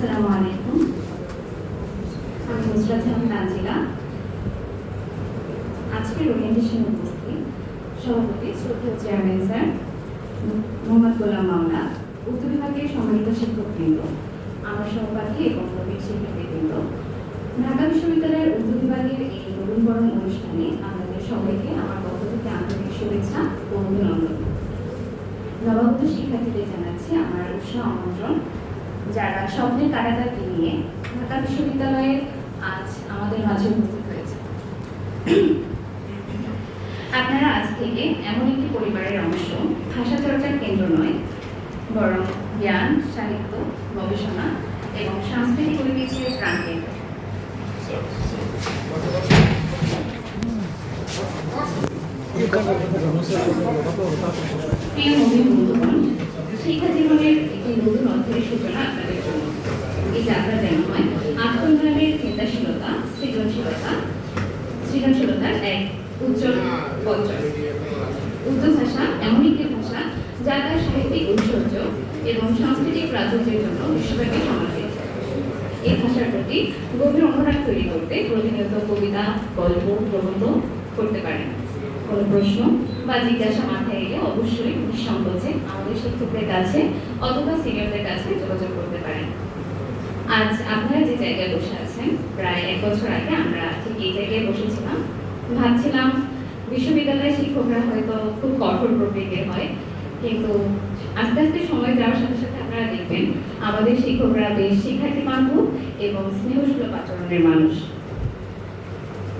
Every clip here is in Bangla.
আসসালামু আলাইকুম। আমি নুসরাত জাহান তানজিলা আজকের ওরিয়েন্টেশনে উপস্থিত সভাপতি শ্রদ্ধেয় চেয়ারম্যান স্যার, মোহাম্মদ গোলাম মাওলা উর্দু বিভাগের সম্মানিত শিক্ষকবৃন্দ, আমার সহপাঠী এবং নবীন শিক্ষার্থীবৃন্দ। ঢাকা বিশ্ববিদ্যালয়ের উর্দু বিভাগের এই নবীনবরণ অনুষ্ঠানে আপনাদের সবাইকে আমার পক্ষ থেকে আন্তরিক শুভেচ্ছা ও অভিনন্দন। নবাগত শিক্ষার্থীদের জানাচ্ছি আমার উৎসাহ আমন্ত্রণ। যারা স্বপ্নের কারাগারকে নিয়ে ঢাকা বিশ্ববিদ্যালয়ের আজ আমাদের মাঝে উপস্থিত হয়েছে। আপনারা আজ থেকে এমন একটি পরিবারের অংশ, ভাষা চর্চার কেন্দ্র নয়, বরং জ্ঞান, সাহিত্য, গবেষণা এবং সাংস্কৃতিক ঐতিহ্যের প্রাণকেন্দ্র শিক্ষা জীবনের একটি নতুন অধ্যায়ের সূচনা আপনাদের জন্য এই যাত্রা যেন হয় আত্মোন্নয়নের চিন্তাশীলতা সৃজনশীলতা সৃজনশীলতার এক উজ্জ্বল পর্যায় উর্দু ভাষা এমন একটি ভাষা যা তার সাহিত্যিক ঐশ্বর্য এবং সাংস্কৃতিক প্রাচুর্যের জন্য বিশ্বব্যাপী সমাদৃত। এই ভাষার প্রতি গভীর অনুরাগ তৈরি করতে প্রতিনিয়ত কবিতা গল্প প্রবন্ধ করতে পারেন। কোনো প্রশ্ন বা জিজ্ঞাসা মাথায় এলে অবশ্যই নিঃসংকোচে আমাদের শিক্ষকদের কাছে অথবা সিনিয়রদের কাছে যোগাযোগ করতে পারেন। আজ আপনারা যে জায়গায় বসে আছেন, প্রায় এক বছর আগে আমরা ঠিক এই জায়গায় বসেছিলাম। ভাবছিলাম বিশ্ববিদ্যালয়ের শিক্ষকরা হয়তো খুব কঠোর প্রকৃতির হয়, কিন্তু আস্তে আস্তে সময় যাওয়ার সাথে সাথে আপনারা দেখবেন আমাদের শিক্ষকরা বেশ শিক্ষার্থী বান্ধব এবং স্নেহসুলভ আচরণের মানুষ।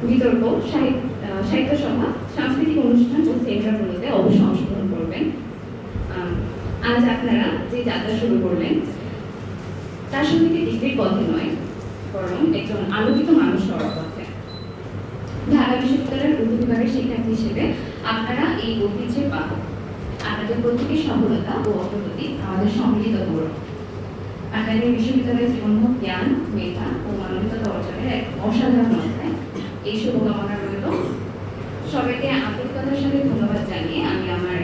বিতর্ক সাহিত্য সভা সাংস্কৃতিক অনুষ্ঠান ও সেমিনারগুলোতে অবশ্যই অংশগ্রহণ করবেন। আজ আপনারা যে যাত্রা শুরু করলেন তার সঙ্গে ডিগ্রির পথে নয়? বরং একজন আলোকিত মানুষ হওয়ার পথে। ঢাকা বিশ্ববিদ্যালয়ের উর্দু বিভাগের শিক্ষার্থী হিসেবে আপনারা এই ঐতিহ্যের বাহক আপনাদের প্রত্যেকের সফলতা ও অগ্রগতি আমাদের সম্মিলিত গৌরব। আপনাদের বিশ্ববিদ্যালয়ের জীবনভোগ জ্ঞান, মেধা ও মানবিকতা অর্জনের এক অসাধারণ অধ্যায়। এই শুভকামনা রইল। সবাইকে আন্তরিকতার সাথে ধন্যবাদ জানিয়ে আমি আমার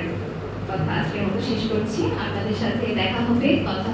কথা আজকের মতো শেষ করছি। আপনাদের সাথে দেখা হবে, কথা